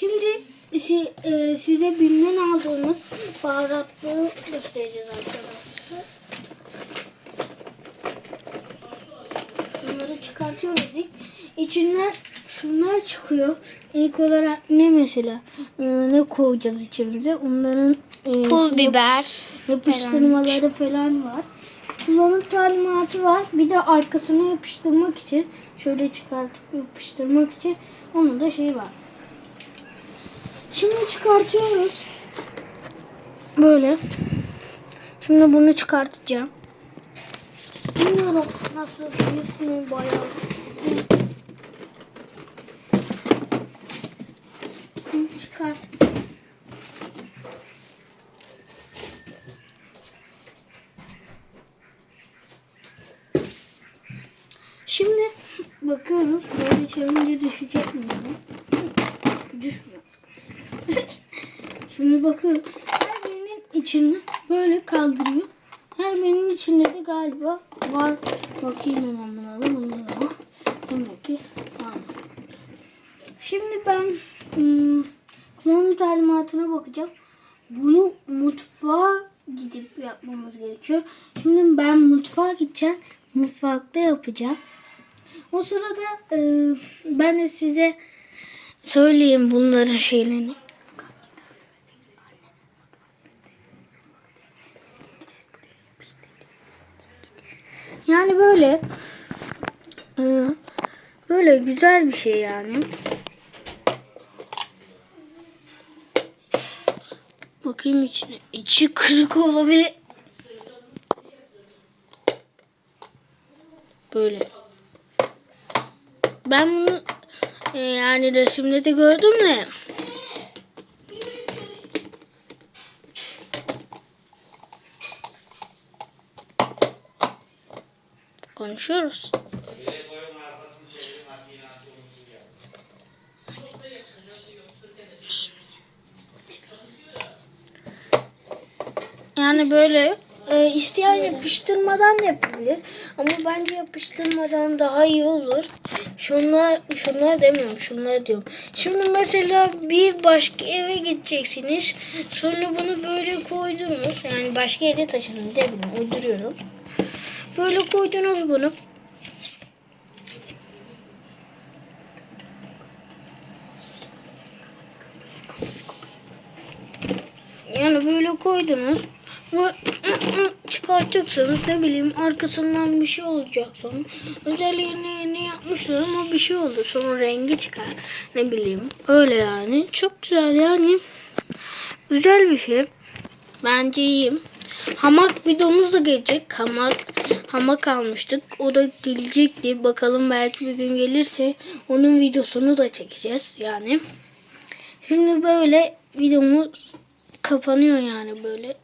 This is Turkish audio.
Şimdi si- e, size BİM'den aldığımız baharatlığı göstereceğiz arkadaşlar. Bunları çıkartıyoruz ilk. İçinden şunlar çıkıyor. İlk olarak ne mesela? E, ne koyacağız içimize? Onların e, Pul biber. yapıştırmaları falan var. Kullanım talimatı var. Bir de arkasına yapıştırmak için şöyle çıkartıp yapıştırmak için onun da şeyi var. Şimdi çıkartıyoruz. Böyle. Şimdi bunu çıkartacağım. Bilmiyorum nasıl mü bayağı. Çıkart. Şimdi bakıyoruz böyle çevirince düşecek mi? Düşmüyor. Şimdi bakıyorum. Her birinin içini böyle kaldırıyor. Her birinin içinde de galiba var. Bakayım hemen buna da bunda da var. Demek ki var. Şimdi ben hmm, kullanım talimatına bakacağım. Bunu mutfağa gidip yapmamız gerekiyor. Şimdi ben mutfağa gideceğim. Mutfakta yapacağım. O sırada e, ben de size söyleyeyim bunların şeylerini. Yani böyle e, böyle güzel bir şey yani. Bakayım içine. İçi kırık olabilir. Böyle. Ben bunu e, yani resimde de gördüm de. Konuşuyoruz. Yani böyle e, isteyen yapıştırmadan da yapabilir. Ama bence yapıştırmadan daha iyi olur. Şunlar şunlar demiyorum. Şunlar diyorum. Şimdi mesela bir başka eve gideceksiniz. Sonra bunu böyle koydunuz. Yani başka yere taşıdınız. Ne bileyim uyduruyorum. Böyle koydunuz bunu. Yani böyle koydunuz. Ama çıkartacaksınız ne bileyim arkasından bir şey olacak sonra. Özelliğini yeni yapmışlar ama bir şey oldu. Sonra rengi çıkar. Ne bileyim. Öyle yani. Çok güzel yani. Güzel bir şey. Bence iyiyim. Hamak videomuz da gelecek. Hamak hamak almıştık. O da gelecekti. Bakalım belki bir gün gelirse onun videosunu da çekeceğiz yani. Şimdi böyle videomuz kapanıyor yani böyle.